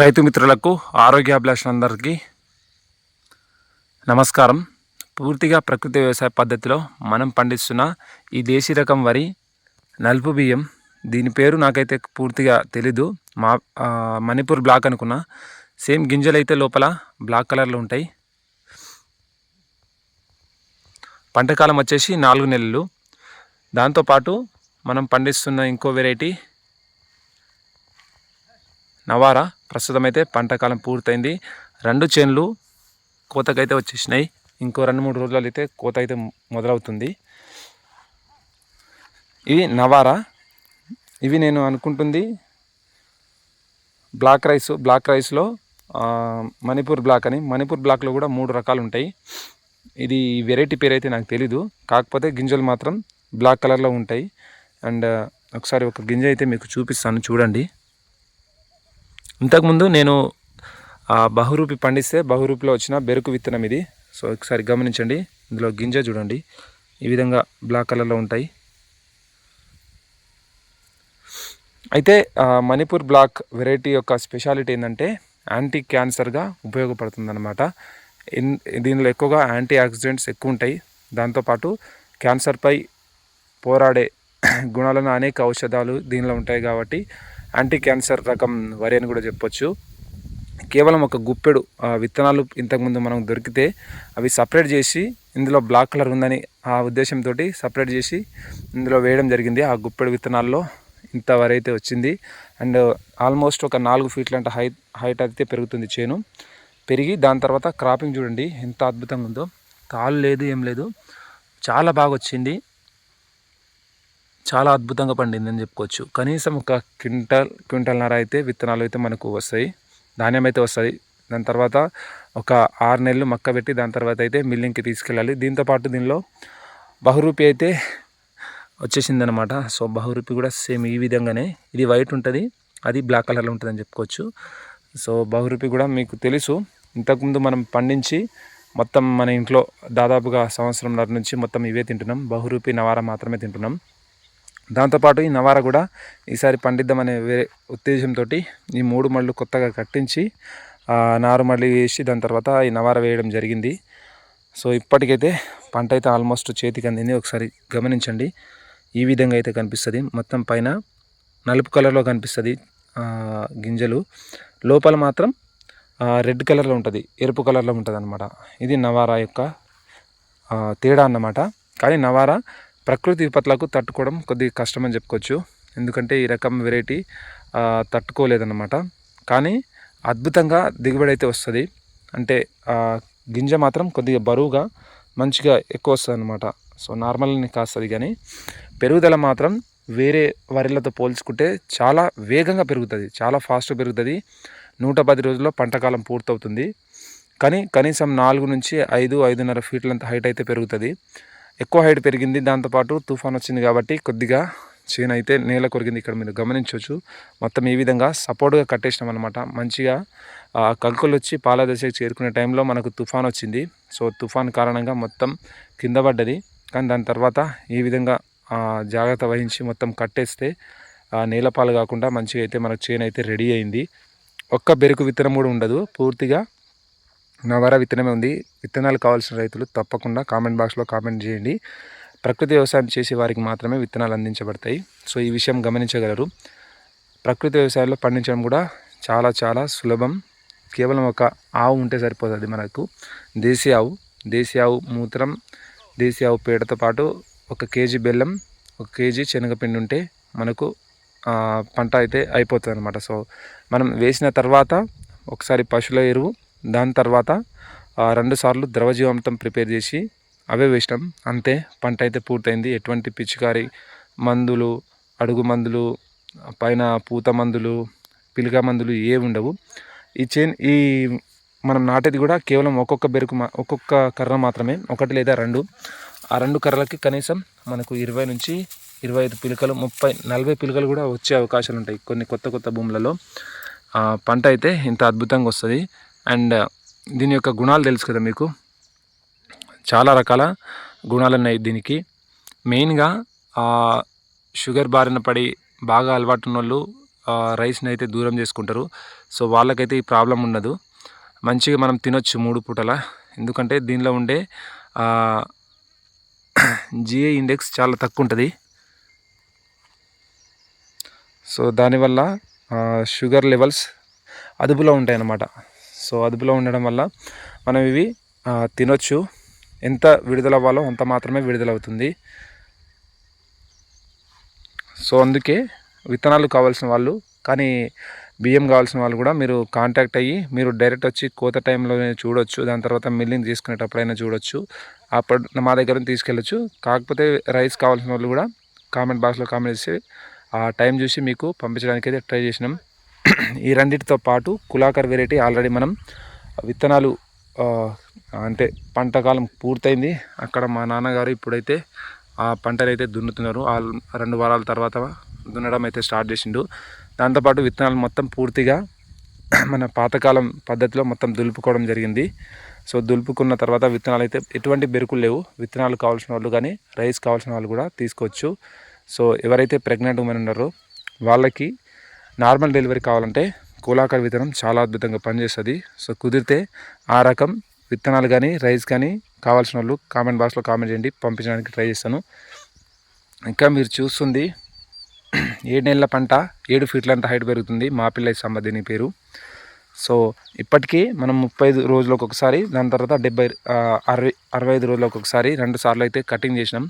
రైతు మిత్రులకు ఆరోగ్యాభిలాషులందరికీ నమస్కారం. పూర్తిగా ప్రకృతి వ్యవసాయ పద్ధతిలో మనం పండిస్తున్న ఈ దేశీ రకం వరి నలుపు బియ్యం దీని పేరు నాకైతే పూర్తిగా తెలీదు. మా మణిపూర్ బ్లాక్ అనుకున్నా. సేమ్ గింజలు అయితే లోపల బ్లాక్ కలర్లో ఉంటాయి. పంటకాలం వచ్చేసి నాలుగు నెలలు. దాంతోపాటు మనం పండిస్తున్న ఇంకో వెరైటీ నవారా ప్రస్తుతం అయితే పంట కాలం పూర్తయింది. రెండు చేన్లు కోతకైతే వచ్చేసినాయి. ఇంకో రెండు మూడు రోజులు అయితే కోత అయితే మొదలవుతుంది. ఇవి నవారా. ఇవి నేను అనుకుంటుంది బ్లాక్ రైస్ బ్లాక్ రైస్లో మణిపూర్ బ్లాక్ అని. మణిపూర్ బ్లాక్లో కూడా మూడు రకాలు ఉంటాయి. ఇది వెరైటీ పేరు అయితే నాకు తెలీదు. కాకపోతే గింజలు మాత్రం బ్లాక్ కలర్లో ఉంటాయి. అండ్ ఒకసారి ఒక గింజ అయితే మీకు చూపిస్తాను. చూడండి. ఇంతకుముందు నేను బహురూపి పండిస్తే బహురూపిలో వచ్చిన బెరుకు విత్తనం ఇది. సో ఒకసారి గమనించండి. ఇందులో గింజ చూడండి. ఈ విధంగా బ్లాక్ కలర్లో ఉంటాయి. అయితే మణిపూర్ బ్లాక్ వెరైటీ యొక్క స్పెషాలిటీ ఏంటంటే యాంటీ క్యాన్సర్గా ఉపయోగపడుతుందన్నమాట దీనిలో ఎక్కువగా యాంటీ ఆక్సిడెంట్స్ ఎక్కువ ఉంటాయి. దాంతోపాటు క్యాన్సర్పై పోరాడే గుణాలను అనేక ఔషధాలు దీనిలో ఉంటాయి కాబట్టి యాంటీ క్యాన్సర్ రకం వరి అని కూడా చెప్పొచ్చు. కేవలం ఒక గుప్పెడు ఆ, విత్తనాలు ఇంతకుముందు మనం దొరికితే అవి సపరేట్ చేసి ఇందులో బ్లాక్ కలర్ ఉందని ఆ ఉద్దేశంతో సపరేట్ చేసి ఇందులో వేయడం జరిగింది. ఆ గుప్పెడు విత్తనాల్లో ఇంత వరి అయితే వచ్చింది. అండ్ ఆల్మోస్ట్ ఒక నాలుగు ఫీట్లంట హైట్ హైట్ అయితే పెరుగుతుంది చేను. పెరిగి దాని తర్వాత క్రాపింగ్ చూడండి ఎంత అద్భుతంగా ఉందో. తాళ్ళు లేదు ఏం లేదు. చాలా బాగా వచ్చింది. చాలా అద్భుతంగా పండింది అని చెప్పుకోవచ్చు. కనీసం ఒక క్వింటల్ క్వింటల్నర అయితే విత్తనాలు అయితే మనకు వస్తాయి. ధాన్యం అయితే వస్తుంది దాని తర్వాత ఒక ఆరు నెలలు మక్క పెట్టి దాని తర్వాత అయితే మిల్లింగ్కి తీసుకెళ్ళాలి. దీంతోపాటు దీనిలో బహురూపి అయితే వచ్చేసింది అనమాట సో బహురూపి కూడా సేమ్ ఈ విధంగానే. ఇది వైట్ ఉంటుంది అది బ్లాక్ కలర్లో ఉంటుంది అని చెప్పుకోవచ్చు. సో బహురూపి కూడా మీకు తెలుసు. ఇంతకుముందు మనం పండించి మొత్తం మన ఇంట్లో దాదాపుగా సంవత్సరంన్నర నుంచి మొత్తం ఇవే తింటున్నాం. బహురూపి నవారా మాత్రమే తింటున్నాం. దాంతోపాటు ఈ నవారా కూడా ఈసారి పండిద్దామనే వేరే ఉద్దేశంతో ఈ మూడు మళ్ళు కొత్తగా కట్టించి నారు మళ్ళీ వేసి దాని తర్వాత ఈ నవారా వేయడం జరిగింది. సో ఇప్పటికైతే పంట అయితే ఆల్మోస్ట్ చేతికి అందింది. ఒకసారి గమనించండి. ఈ విధంగా అయితే కనిపిస్తుంది. మొత్తం పైన నలుపు కలర్లో కనిపిస్తుంది గింజలు. లోపల మాత్రం రెడ్ కలర్లో ఉంటుంది ఎరుపు కలర్లో ఉంటుంది అనమాట ఇది నవారా యొక్క తేడా అన్నమాట. కానీ నవారా ప్రకృతి విపత్లకు తట్టుకోవడం కొద్దిగా కష్టమని చెప్పుకోవచ్చు. ఎందుకంటే ఈ రకం వెరైటీ తట్టుకోలేదన్నమాట. కానీ అద్భుతంగా దిగుబడి అయితే వస్తుంది. అంటే గింజ మాత్రం కొద్దిగా బరువుగా మంచిగా ఎక్కువ వస్తుంది అనమాట సో నార్మల్ని కాస్తుంది కానీ పెరుగుదల మాత్రం వేరే వరిలతో పోల్చుకుంటే చాలా వేగంగా పెరుగుతుంది. చాలా ఫాస్ట్గా పెరుగుతుంది. నూట పది రోజుల్లో పంటకాలం పూర్తవుతుంది. కానీ కనీసం నాలుగు నుంచి ఐదు ఐదున్నర ఫీట్లంత హైట్ అయితే పెరుగుతుంది. ఎక్కువ హైట్ పెరిగింది. దాంతోపాటు తుఫాన్ వచ్చింది కాబట్టి కొద్దిగా చేను అయితే నేల కొరిగింది ఇక్కడ మీరు గమనించవచ్చు. మొత్తం ఈ విధంగా సపోర్ట్గా కట్టేసినాం అనమాట మంచిగా ఆ, కంకులు వచ్చి పాల దశకు చేరుకునే టైంలో మనకు తుఫాన్ వచ్చింది. సో తుఫాన్ కారణంగా మొత్తం కింద పడ్డది. కానీ దాని తర్వాత ఈ విధంగా జాగ్రత్త వహించి మొత్తం కట్టేస్తే నేలపాలు కాకుండా మంచిగా అయితే మనకు చేను అయితే రెడీ అయింది. ఒక్క బెరుకు విత్తనం కూడా ఉండదు. పూర్తిగా నవర విత్తనమే ఉంది. విత్తనాలు కావాల్సిన రైతులు తప్పకుండా కామెంట్ బాక్స్లో కామెంట్ చేయండి. ప్రకృతి వ్యవసాయం చేసే వారికి మాత్రమే విత్తనాలు అందించబడతాయి. సో ఈ విషయం గమనించగలరు. ప్రకృతి వ్యవసాయంలో పండించడం కూడా చాలా చాలా సులభం. కేవలం ఒక ఆవు ఉంటే సరిపోతుంది మనకు. దేశీ ఆవు దేశీ ఆవు మూత్రం దేశీ ఆవు పేడతో పాటు ఒక కేజీ బెల్లం ఒక కేజీ శనగపిండి ఉంటే మనకు పంట అయితే అయిపోతుంది అనమాట సో మనం వేసిన తర్వాత ఒకసారి పశువుల ఎరువు దాని తర్వాత ఆ, రెండు సార్లు ద్రవజీవామృతం ప్రిపేర్ చేసి అవే వేసినాం. అంతే పంట అయితే పూర్తయింది. ఎటువంటి పిచికారి మందులు అడుగు మందులు పైన పూత మందులు పిలిక మందులు ఏ ఉండవు. ఈ చేన్ ఈ మనం నాటేది కూడా కేవలం ఒక్కొక్క బెరుకు మా ఒక్కొక్క కర్ర మాత్రమే. ఒకటి లేదా రెండు. ఆ రెండు కర్రలకి కనీసం మనకు ఇరవై నుంచి ఇరవై ఐదు పిలకలు ముప్పై నలభై పిలకలు కూడా వచ్చే అవకాశాలు ఉంటాయి కొన్ని కొత్త కొత్త భూములలో. పంట అయితే ఇంత అద్భుతంగా వస్తుంది. అండ్ uh, దీని యొక్క గుణాలు తెలుసు కదా మీకు? చాలా రకాల గుణాలు ఉన్నాయి దీనికి. మెయిన్గా షుగర్ బారిన పడి బాగా అలవాటు ఉన్న వాళ్ళు రైస్ని అయితే దూరం చేసుకుంటారు. సో వాళ్ళకైతే ఈ ప్రాబ్లం ఉండదు. మంచిగా మనం తినొచ్చు మూడు పూటల. ఎందుకంటే దీనిలో ఉండే జిఏ ఇండెక్స్ చాలా తక్కువ ఉంటుంది సో దానివల్ల షుగర్ లెవెల్స్ అదుపులో ఉంటాయి అన్నమాట సో అదుపులో ఉండడం వల్ల మనం ఇవి తినొచ్చు. ఎంత విడుదల అవ్వాలో అంత మాత్రమే విడుదలవుతుంది. సో అందుకే విత్తనాలు కావాల్సిన వాళ్ళు కానీ బియ్యం కావాల్సిన వాళ్ళు కూడా మీరు కాంటాక్ట్ అయ్యి మీరు డైరెక్ట్ వచ్చి కోత టైంలోనే చూడొచ్చు. దాని తర్వాత మిల్లింగ్ తీసుకునేటప్పుడైనా చూడొచ్చు. అప్పుడు మా దగ్గర తీసుకెళ్ళచ్చు. కాకపోతే రైస్ కావాల్సిన వాళ్ళు కూడా కామెంట్ బాక్స్లో కామెంట్ చేసి ఆ టైం చూసి మీకు పంపించడానికి అయితే ట్రై చేసినాం. ఈ రెండింటితో పాటు కులాకర్ వెరైటీ ఆల్రెడీ మనం విత్తనాలు అంటే పంట కాలం పూర్తయింది. అక్కడ మా నాన్నగారు ఇప్పుడైతే ఆ పంటలు అయితే దున్నుతున్నారు. ఆ రెండు వారాల తర్వాత దున్నడం అయితే స్టార్ట్ చేసిండు. దాంతోపాటు విత్తనాలు మొత్తం పూర్తిగా మన పాతకాలం పద్ధతిలో మొత్తం దులుపుకోవడం జరిగింది. సో దులుపుకున్న తర్వాత విత్తనాలు అయితే ఎటువంటి బెరుకులు లేవు. విత్తనాలు కావాల్సిన వాళ్ళు కానీ రైస్ కావాల్సిన వాళ్ళు కూడా తీసుకోవచ్చు. సో ఎవరైతే ప్రెగ్నెంట్ ఉమెన్ ఉన్నారో వాళ్ళకి నార్మల్ డెలివరీ కావాలంటే కూలాకర్ విత్తనం చాలా అద్భుతంగా పనిచేస్తుంది. సో కుదిరితే ఆ రకం విత్తనాలు కానీ రైస్ కానీ కావాల్సిన వాళ్ళు కామెంట్ బాక్స్లో కామెంట్ చేయండి పంపించడానికి ట్రై చేస్తాను. ఇంకా మీరు చూస్తుంది ఏడు నెలల పంట ఏడు ఫీట్లంత హైట్ పెరుగుతుంది. మా పిల్ల సంబంధిని పేరు. సో ఇప్పటికీ మనం ముప్పై ఐదు రోజులకు ఒకసారి దాని తర్వాత డెబ్బై అరవై అరవై ఐదు రోజులకు ఒకసారి రెండు సార్లు అయితే కటింగ్ చేసినాం.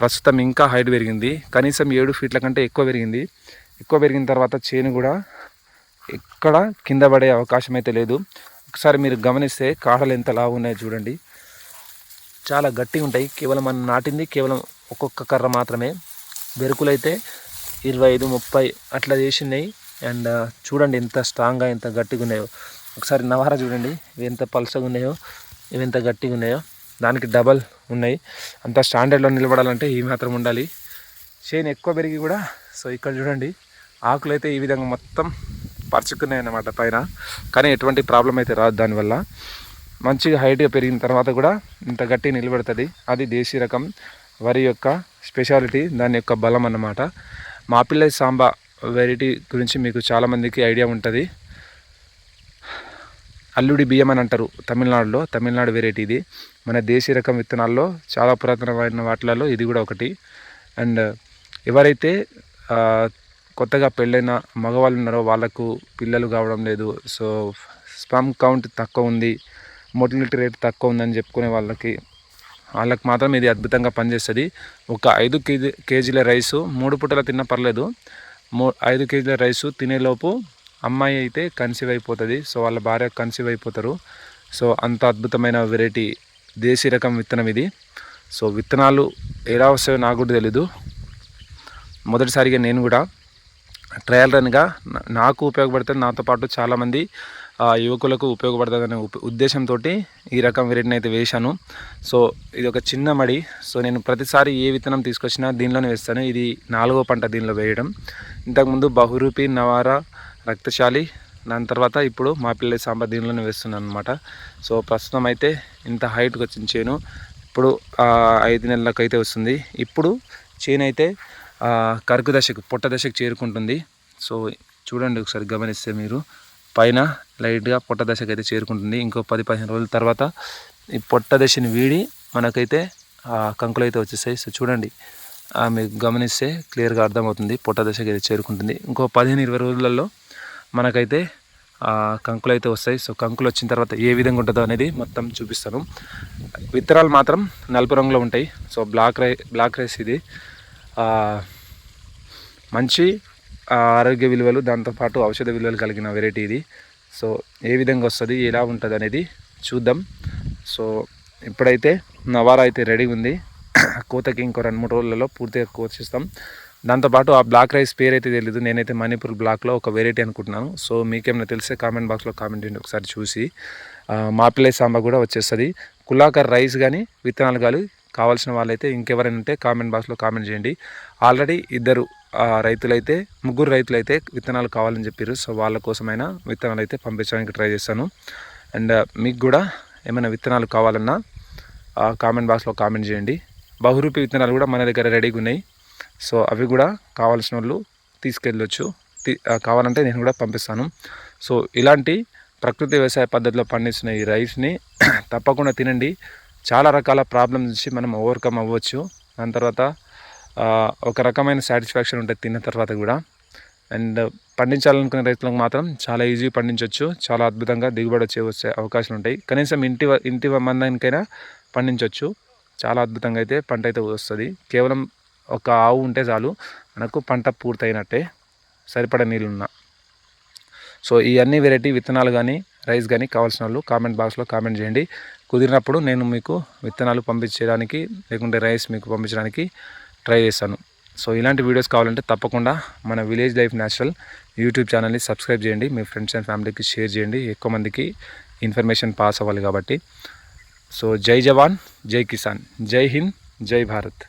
ప్రస్తుతం ఇంకా హైట్ పెరిగింది. కనీసం ఏడు ఫీట్ల కంటే ఎక్కువ పెరిగింది. ఎక్కువ పెరిగిన తర్వాత చేను కూడా ఎక్కడ కింద పడే అవకాశం అయితే లేదు. ఒకసారి మీరు గమనిస్తే కాడలు ఎంత లావు ఉన్నాయో చూడండి. చాలా గట్టిగా ఉంటాయి. కేవలం మనం నాటింది కేవలం ఒక్కొక్క కర్ర మాత్రమే. బెరుకులైతే ఇరవై ఐదు ముప్పై అట్లా చేసినాయి. అండ్ చూడండి ఎంత స్ట్రాంగ్గా ఎంత గట్టిగా ఉన్నాయో. ఒకసారి నవార చూడండి. ఇవి ఎంత పల్సగా ఉన్నాయో ఇవి ఎంత గట్టిగా ఉన్నాయో. దానికి డబల్ ఉన్నాయి. అంత స్టాండర్డ్లో నిలబడాలంటే ఈ మాత్రం ఉండాలి. చేను ఎక్కువ పెరిగి కూడా సో ఇక్కడ చూడండి. ఆకులు అయితే ఈ విధంగా మొత్తం పరుచుకున్నాయి అన్నమాట పైన. కానీ ఎటువంటి ప్రాబ్లం అయితే రాదు దానివల్ల. మంచిగా హైట్గా పెరిగిన తర్వాత కూడా ఇంత గట్టి నిలబడుతుంది. అది దేశీ రకం. వరి యొక్క స్పెషాలిటీ దాని యొక్క బలం అన్నమాట. మాపిల్లై సాంబా వెరైటీ గురించి మీకు చాలామందికి ఐడియా ఉంటుంది. అల్లుడి బియ్యం అని అంటారు తమిళనాడులో. తమిళనాడు వెరైటీ ఇది. మన దేశీ రకం విత్తనాల్లో చాలా పురాతనమైన వాటిలలో ఇది కూడా ఒకటి. అండ్ ఎవరైతే కొత్తగా పెళ్ళైన మగవాళ్ళు ఉన్నారో వాళ్ళకు పిల్లలు కావడం లేదు. సో స్పమ్ కౌంట్ తక్కువ ఉంది. మోటిలిటీ రేట్ తక్కువ ఉందని చెప్పుకునే వాళ్ళకి వాళ్ళకి మాత్రం ఇది అద్భుతంగా పనిచేస్తుంది. ఒక ఐదు కేజీ కేజీల రైసు మూడు పూటల తిన్నా పర్లేదు. మూ ఐదు కేజీల రైసు తినేలోపు అమ్మాయి అయితే కన్సీవ్ అయిపోతుంది. సో వాళ్ళ భార్య కన్సీవ్ అయిపోతారు. సో అంత అద్భుతమైన వెరైటీ దేశీ రకం విత్తనం ఇది. సో విత్తనాలు ఎలా వస్తాయో నాకు కూడా తెలీదు. మొదటిసారిగా నేను కూడా ట్రయల్ రన్గా నాకు ఉపయోగపడుతుంది. నాతో పాటు చాలామంది యువకులకు ఉపయోగపడుతుందనే ఉద్దేశంతో ఈ రకం వెరైటీని అయితే వేశాను. సో ఇది ఒక చిన్న మడి. సో నేను ప్రతిసారి ఏ విత్తనం తీసుకొచ్చినా దీనిలోనే వేస్తాను. ఇది నాలుగో పంట దీనిలో వేయడం. ఇంతకుముందు బహురూపి నవార రక్తశాలి దాని తర్వాత ఇప్పుడు మా పిల్లల సాంబార్ దీనిలోనే వేస్తున్నాను అనమాట సో ప్రస్తుతం అయితే ఇంత హైట్కి వచ్చిన చేను. ఇప్పుడు ఐదు నెలలకు అయితే వస్తుంది. ఇప్పుడు చేను అయితే కరుకు దశకు పొట్ట దశకు చేరుకుంటుంది. సో చూడండి ఒకసారి గమనిస్తే మీరు. పైన లైట్గా పొట్ట దశకు అయితే చేరుకుంటుంది. ఇంకో పది పదిహేను రోజుల తర్వాత ఈ పొట్ట దశని వీడి మనకైతే కంకులు అయితే వచ్చేస్తాయి. సో చూడండి. మీకు గమనిస్తే క్లియర్గా అర్థమవుతుంది. పొట్ట దశకి అయితే చేరుకుంటుంది. ఇంకో పదిహేను ఇరవై రోజులలో మనకైతే కంకులు అయితే వస్తాయి. సో కంకులు వచ్చిన తర్వాత ఏ విధంగా ఉంటుందో అనేది మొత్తం చూపిస్తాను. విత్తనాలు మాత్రం నలుపు రంగులో ఉంటాయి. సో బ్లాక్ రై బ్లాక్ రైస్ ఇది. మంచి ఆరోగ్య విలువలు దాంతోపాటు ఔషధ విలువలు కలిగిన వెరైటీ ఇది. సో ఏ విధంగా వస్తుంది ఎలా ఉంటుంది అనేది చూద్దాం. సో ఇప్పుడైతే నవార అయితే రెడీ ఉంది. కోతకి ఇంకో రెండు మూడు రోజులలో పూర్తిగా కోచిస్తాం దాంతోపాటు ఆ బ్లాక్ రైస్ పేరు అయితే తెలియదు నేనైతే మణిపూర్ బ్లాక్లో ఒక వెరైటీ అనుకుంటున్నాను. సో మీకేమైనా తెలిసే కామెంట్ బాక్స్లో కామెంట్ చేయండి ఒకసారి చూసి. మాపిల్లై సాంబార్ కూడా వచ్చేస్తుంది. కులాకర్ రైస్ కానీ విత్తనాలు కానీ కావాల్సిన వాళ్ళైతే ఇంకెవరైనా ఉంటే కామెంట్ బాక్స్లో కామెంట్ చేయండి. ఆల్రెడీ ఇద్దరు రైతులైతే ముగ్గురు రైతులైతే విత్తనాలు కావాలని చెప్పారు సో వాళ్ళ కోసమైనా విత్తనాలు అయితే పంపించడానికి ట్రై చేస్తాను. అండ్ uh, మీకు కూడా ఏమైనా విత్తనాలు కావాలన్నా కామెంట్ బాక్స్లో కామెంట్ చేయండి. బహురూపి విత్తనాలు కూడా మన దగ్గర రెడీగా ఉన్నాయి సో అవి కూడా కావాల్సిన వాళ్ళు తీసుకెళ్ళొచ్చు కావాలంటే నేను కూడా పంపిస్తాను. సో ఇలాంటి ప్రకృతి వ్యవసాయ పద్ధతిలో పండిస్తున్న ఈ రైస్ని తప్పకుండా తినండి. చాలా రకాల ప్రాబ్లమ్స్ నుంచి మనం ఓవర్కమ్ అవ్వచ్చు. దాని తర్వాత ఒక రకమైన సాటిస్ఫాక్షన్ ఉంటుంది తిన్న తర్వాత కూడా. అండ్ పండించాలనుకునే రైతులకు మాత్రం చాలా ఈజీ పండించవచ్చు చాలా అద్భుతంగా దిగుబడి వచ్చే వచ్చే అవకాశాలు ఉంటాయి. కనీసం ఇంటి ఇంటి మందానికైనా పండించవచ్చు చాలా అద్భుతంగా అయితే పంట అయితే వస్తుంది. కేవలం ఒక ఆవు ఉంటే చాలు మనకు పంట పూర్తయినట్టే సరిపడ నీళ్ళున్నా. సో ఈ అన్ని వెరైటీ విత్తనాలు కానీ రైస్ కానీ కావాల్సిన వాళ్ళు కామెంట్ బాక్స్లో కామెంట్ చేయండి. కుదిరినప్పుడు నేను మీకు విత్తనాలు పంపించడానికి లేకుంటే రైస్ మీకు పంపించడానికి ట్రై చేస్తాను. సో ఇలాంటి వీడియోస్ కావాలంటే తప్పకుండా మన విలేజ్ లైఫ్ న్యాచురల్ యూట్యూబ్ ఛానల్ని సబ్స్క్రైబ్ చేయండి. మీ ఫ్రెండ్స్ అండ్ ఫ్యామిలీకి షేర్ చేయండి. ఎక్కువ మందికి ఇన్ఫర్మేషన్ పాస్ అవ్వాలి కాబట్టి. సో జై జవాన్ జై కిసాన్ జై హింద్ జై భారత్.